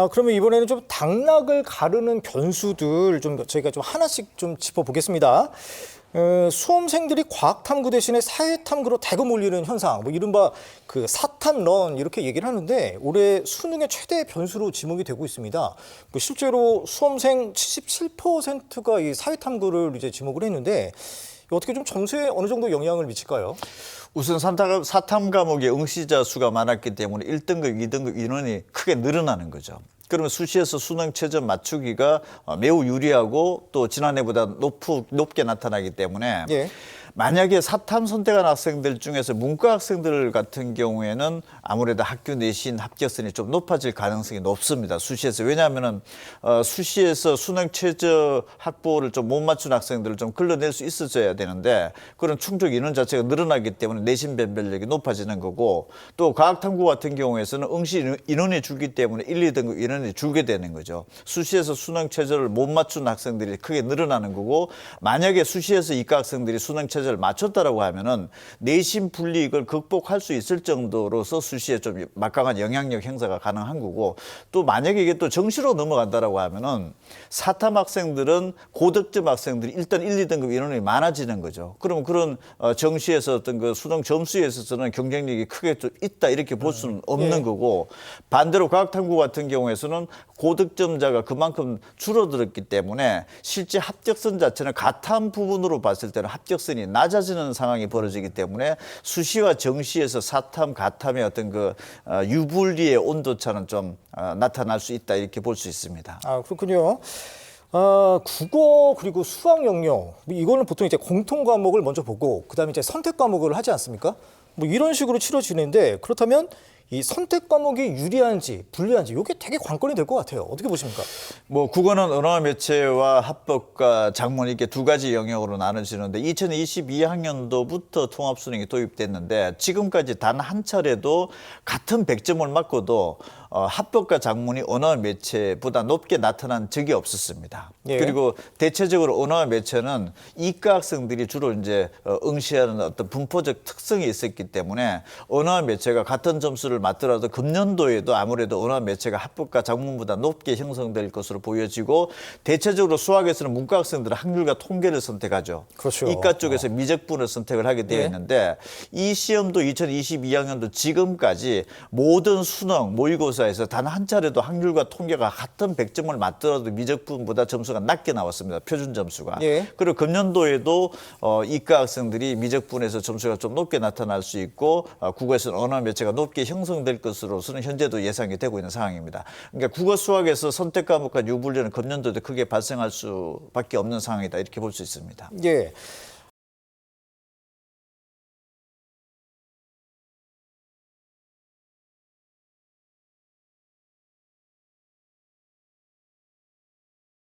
아, 그러면 이번에는 좀 당락을 가르는 변수들 좀 저희가 좀 하나씩 좀 짚어보겠습니다. 어, 수험생들이 과학탐구 대신에 사회탐구로 대거 몰리는 현상, 뭐 이른바 그 사탐런 이렇게 얘기를 하는데 올해 수능의 최대 변수로 지목이 되고 있습니다. 그 실제로 수험생 77%가 이 사회탐구를 이제 지목을 했는데 어떻게 좀 점수에 어느 정도 영향을 미칠까요? 우선 사탐, 사탐 과목의 응시자 수가 많았기 때문에 1등급, 2등급 인원이 크게 늘어나는 거죠. 그러면 수시에서 수능 최저 맞추기가 어, 매우 유리하고 또 지난해보다 높, 높게 나타나기 때문에 예. 만약에 사탐 선택한 학생들 중에서 문과 학생들 같은 경우에는 아무래도 학교 내신 합격선이 좀 높아질 가능성이 높습니다. 수시에서 왜냐하면은 어, 수시에서 수능 최저 학보를 좀 못 맞춘 학생들을 좀 걸러낼 수 있어져야 되는데 그런 충족 인원 자체가 늘어나기 때문에 내신 변별력이 높아지는 거고 또 과학탐구 같은 경우에서는 응시 인원이 줄기 때문에 1, 2등급 인원이 줄게 되는 거죠. 수시에서 수능 최저를 못 맞춘 학생들이 크게 늘어나는 거고 만약에 수시에서 이과 학생들이 수능 최저 를 맞췄다라고 하면은 내신 불이익을 극복할 수 있을 정도로서 수시에 좀 막강한 영향력 행사가 가능한 거고 또 만약에 이게 또 정시로 넘어간다라고 하면은 사탐 학생들은 고득점 학생들이 일단 1, 2등급 인원이 많아지는 거죠. 그러면 그런 어, 정시에서 어떤 그 수능 점수에 있어서는 경쟁력이 크게 좀 있다 이렇게 볼 수는 없는 예. 거고 반대로 과학탐구 같은 경우에서는 고득점자가 그만큼 줄어들었기 때문에 실제 합격선 자체는 가탐 부분으로 봤을 때는 합격선이 낮아지는 상황이 벌어지기 때문에 수시와 정시에서 사탐, 가탐의 어떤 그 어, 유불리의 온도차는 좀 어, 나타날 수 있다 이렇게 볼 수 있습니다. 아 그렇군요. 아, 국어 그리고 수학 영역 뭐 이거는 보통 이제 공통 과목을 먼저 보고 그다음에 이제 선택 과목을 하지 않습니까? 뭐 이런 식으로 치러지는데 그렇다면 이 선택 과목이 유리한지 불리한지 이게 되게 관건이 될 것 같아요. 어떻게 보십니까? 뭐 국어는 언어와 매체와 합법과 작문 이렇게 두 가지 영역으로 나눠지는데 2022학년도부터 통합 수능이 도입됐는데 지금까지 단 한 차례도 같은 100점을 맞고도 어, 합법과 작문이 언어와 매체보다 높게 나타난 적이 없었습니다. 예. 그리고 대체적으로 언어와 매체는 이과 학생들이 주로 이제 어, 응시하는 어떤 분포적 특성이 있었기 때문에 언어와 매체가 같은 점수를 맞더라도 금년도에도 아무래도 언어와 매체가 합법과 작문보다 높게 형성될 것으로 보여지고 대체적으로 수학에서는 문과 학생들은 확률과 통계를 선택하죠. 그렇죠. 이과 쪽에서 미적분을 선택을 하게 되어 예. 있는데 이 시험도 2022학년도 지금까지 모든 수능 모의고사에서 단 한 차례도 확률과 통계가 같은 100점을 맞더라도 미적분보다 점수가 낮게 나왔습니다. 표준 점수가. 예. 그리고 금년도에도 어, 이과 학생들이 미적분에서 점수가 좀 높게 나타날 수 있고 어, 국어에서는 언어 매체가 높게 형성 될 것으로서는 현재도 예상이 되고 있는 상황입니다. 그러니까 국어 수학에서 선택 과목과 유불리는 금년도도 크게 발생할 수밖에 없는 상황이다 이렇게 볼 수 있습니다. 예.